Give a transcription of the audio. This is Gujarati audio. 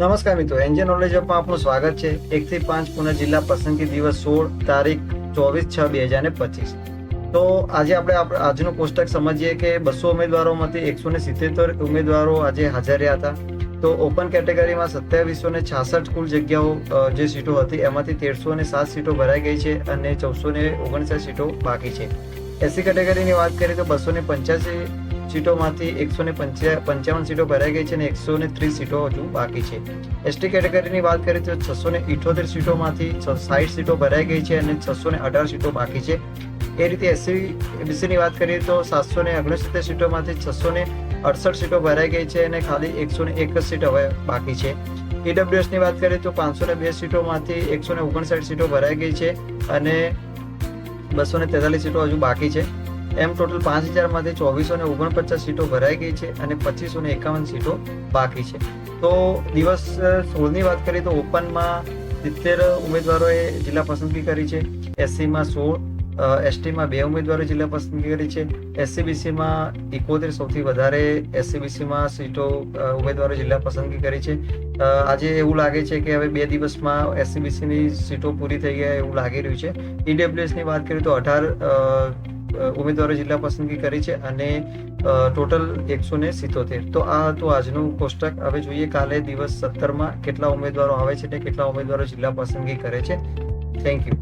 નમસ્કાર મિત્રો એનજે નોલેજ અપમાં આપનું સ્વાગત છે. એક થી પાંચ પુણે જિલ્લા પસંદગી દિવસ સોળ તારીખ ચોવીસ છ બે હજાર ને પચીસ. તો આજે આપણે આજનું કોષ્ટક સમજીએ કે બસો ઉમેદવારોમાંથી એકસો ને સિત્તેર ઉમેદવારો આજે હાજર રહ્યા હતા. તો ઓપન કેટેગરીમાં સત્યાવીસો ને છાસઠ કુલ જગ્યાઓ જે સીટો હતી, એમાંથી તેરસો ને સાત સીટો ભરાઈ ગઈ છે અને ચૌદસો ને ઓગણસાઠ સીટો બાકી છે. એસી કેટેગરીની વાત કરીએ તો બસો ને પંચ્યાસી સીટોમાંથી એકસો ને પંચાવન સીટો ભરાઈ ગઈ છે અને એકસો ને ત્રીસ સીટો હજુ બાકી છે. એસટી કેટેગરીની વાત કરીએ તો છસો ને ઇઠોતેર સીટોમાંથી સાઠ સીટો ભરાઈ ગઈ છે અને છસો ને અઢાર સીટો બાકી છે. એ રીતે એસસી એબીસીની વાત કરીએ તો સાતસો ને ઓગણસિત્તેર સીટોમાંથી છસો ને અડસઠ સીટો ભરાઈ ગઈ છે અને ખાલી એકસો ને એક જ સીટ હવે બાકી છે. ઈડબ્લ્યુએસની વાત કરીએ તો પાંચસો ને બે સીટોમાંથી એકસો ને ઓગણસાઠ સીટો ભરાઈ ગઈ છે અને બસો ને તેતાલીસ સીટો હજુ બાકી છે. એમ ટોટલ પાંચ હજારમાંથી ચોવીસો ને ઓગણપચાસ સીટો ભરાઈ ગઈ છે અને પચીસો ને એકાવન સીટો બાકી છે. તો દિવસ સોળની વાત કરીએ તો ઓપનમાં સિત્તેર ઉમેદવારોએ જિલ્લા પસંદગી કરી છે. એસસીમાં સોળ એસટીમાં બે ઉમેદવારો જિલ્લા પસંદગી કરી છે. એસસીબીસીમાં એકોતેર સૌથી વધારે એસસીબીસીમાં સીટો ઉમેદવારો જિલ્લા પસંદગી કરી છે. આજે એવું લાગે છે કે હવે બે દિવસમાં એસસીબીસીની સીટો પૂરી થઈ ગયા એવું લાગી રહ્યું છે. ઈડબ્લ્યુએસની વાત કરીએ તો અઢાર ઉમેદવારો જિલ્લા પસંદગી કરી છે અને ટોટલ એકસો ને સિત્તોતેર. તો આ હતું આજનું કોષ્ટક. હવે જોઈએ કાલે દિવસ સત્તરમાં કેટલા ઉમેદવારો આવે છે અને કેટલા ઉમેદવારો જિલ્લા પસંદગી કરે છે. Thank you